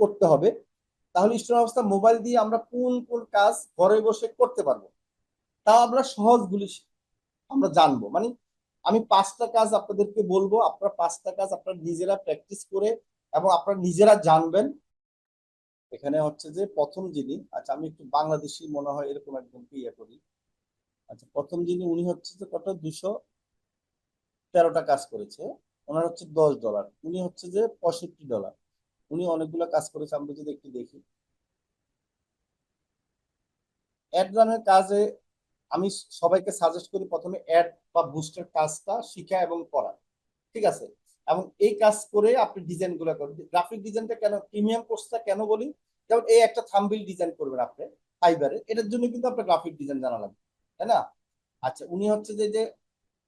করতে হবে, তাহলে স্টুডেন্ট অবস্থা মোবাইল দিয়ে আমরা কোন কোন কাজ ঘরে বসে করতে পারব তাও আমরা সহজ সহজগুলি আমরা জানব। মানে আমি পাঁচটা কাজ আপনাদেরকে বলব, আপনারা পাঁচটা কাজ আপনারা নিজেরা প্র্যাকটিস করে এবং আপনারা নিজেরা জানবেন। এখানে হচ্ছে যে প্রথম যিনি আচ্ছা আমি একটু বাংলাদেশি মনে হয় এরকম একজনকে ইয়ে করি। আচ্ছা প্রথম যিনি, উনি হচ্ছে যে কত? দুশো তেরোটা কাজ করেছে, ওনার হচ্ছে দশ ডলার উনি হচ্ছে যে পঁয়ষট্টি ডলার উনি অনেকগুলো কাজ করেছে, আমরা যদি একটু দেখি। অ্যাড রানের কাজে আমি সবাইকে সাজেস্ট করি প্রথমে অ্যাড বা বুস্টার কাজটা শিখা এবং করা, ঠিক আছে? এবং এই কাজ করে আপনি ডিজাইনগুলো করেন। গ্রাফিক ডিজাইনটা কেন প্রিমিয়াম কোর্সটা কেন বলি? যেমন এই একটা থাম্বিল ডিজাইন করবেন আপনি ফাইবারে এটার জন্য কিন্তু আপনার গ্রাফিক ডিজাইন জানা লাগবে, তাই না? আচ্ছা উনি হচ্ছে যে যে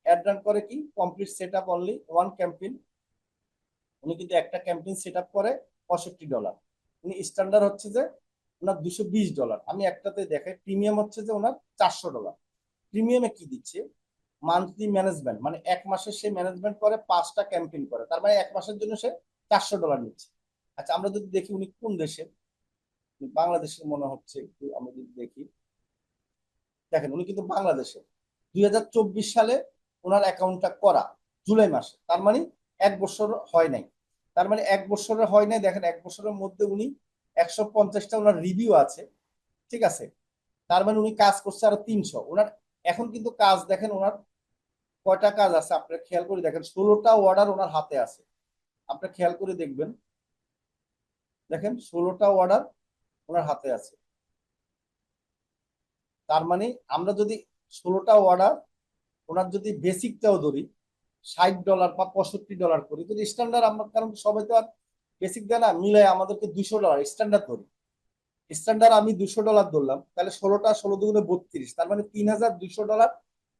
অ্যাড রান করে কি? Complete set up only one campaign উনি কিন্তু একটা ক্যাম্পেইন সেট আপ করে পঁয়ষট্টি ডলার উনি স্ট্যান্ডার্ড হচ্ছে যে ওনার দুশো ডলার আমি একটাতে দেখাই প্রিমিয়াম হচ্ছে যে ওনার চারশো ডলার প্রিমিয়ামে কি দিচ্ছে? মান্থলি ম্যানেজমেন্ট মানে এক মাসে সে ম্যানেজমেন্ট করে, পাঁচটা ক্যাম্পেইন করে। তার মানে এক মাসের জন্য সে চারশো ডলার নিচ্ছে। আচ্ছা আমরা যদি দেখি উনি কোন দেশে? বাংলাদেশের মনে হচ্ছে একটু আমরা যদি দেখি। দেখেন, উনি কিন্তু বাংলাদেশের দুই সালে ওনার অ্যাকাউন্টটা করা, জুলাই মাসে। তার মানে এক বছর হয় নাই। তার মানে এক বছরের হয় নাই, দেখেন এক বছরের মধ্যে উনি একশো পঞ্চাশটা ওনার রিভিউ আছে, ঠিক আছে? তার মানে উনি কাজ করছে আরও তিনশো। ওনার এখন কিন্তু কাজ, দেখেন ওনার কয়টা কাজ আছে, আপনারা খেয়াল করে দেখেন, ষোলোটা অর্ডার ওনার হাতে আছে। আপনারা খেয়াল করে দেখবেন। দেখেন, ষোলোটা অর্ডার ওনার হাতে আছে। তার মানে আমরা যদি ষোলোটা অর্ডার ওনার যদি বেসিকটাও ধরি ষাট ডলার বা পঁয়ষট্টি ডলার করি। তো স্ট্যান্ডার্ড আমরা কারণ সবাই তো আর বেসিক দেয় না মিলে আমাদেরকে দুশো ডলার স্ট্যান্ডার্ড ধরি স্ট্যান্ডার্ড আমি দুশো ডলার ধরলাম, তাহলে ষোলোটা ষোলো দুগুণে বত্রিশ, তার মানে তিন হাজার দুশো ডলার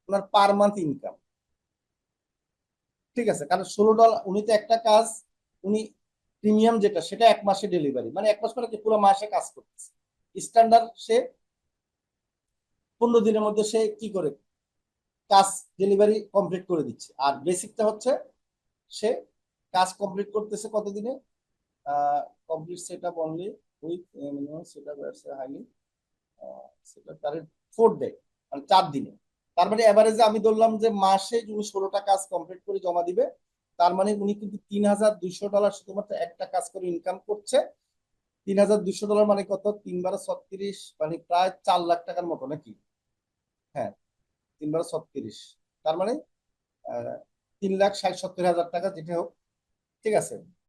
ওনার পার মান্থ ইনকাম ঠিক আছে? কারণ ষোলো ডলার উনি তো একটা কাজ, উনি প্রিমিয়াম যেটা, সেটা এক মাসে ডেলিভারি মানে এক মাস মানে পুরো মাসে কাজ করতেছে। স্ট্যান্ডার্ড সে পনেরো দিনের মধ্যে সে কি করে কাজ ডেলিভারি কমপ্লিট করে দিচ্ছে। আর বেসিকটা হচ্ছে, সে কাজ কমপ্লিট করতেছে কতদিনে? Complete set up only with minimum set up highly সেটা তার ফোর ডে মানে চার দিনে। তার মানে এভারেজে আমি ধরলাম যে মাসে উনি ষোলোটা কাজ কমপ্লিট করে জমা দিবে, তার মানে উনি কিন্তু তিন হাজার দুইশো ডলার শুধুমাত্র একটা কাজ করে ইনকাম করছে। তিন হাজার দুইশো ডলার মানে কত? তিন বারো ছত্রিশ মানে প্রায় চার লাখ টাকার মতো নাকি? হ্যাঁ তিন বারো ছত্রিশ। তার মানে তিন লাখ ষাট সত্তর হাজার টাকা যেটা হোক, ঠিক আছে?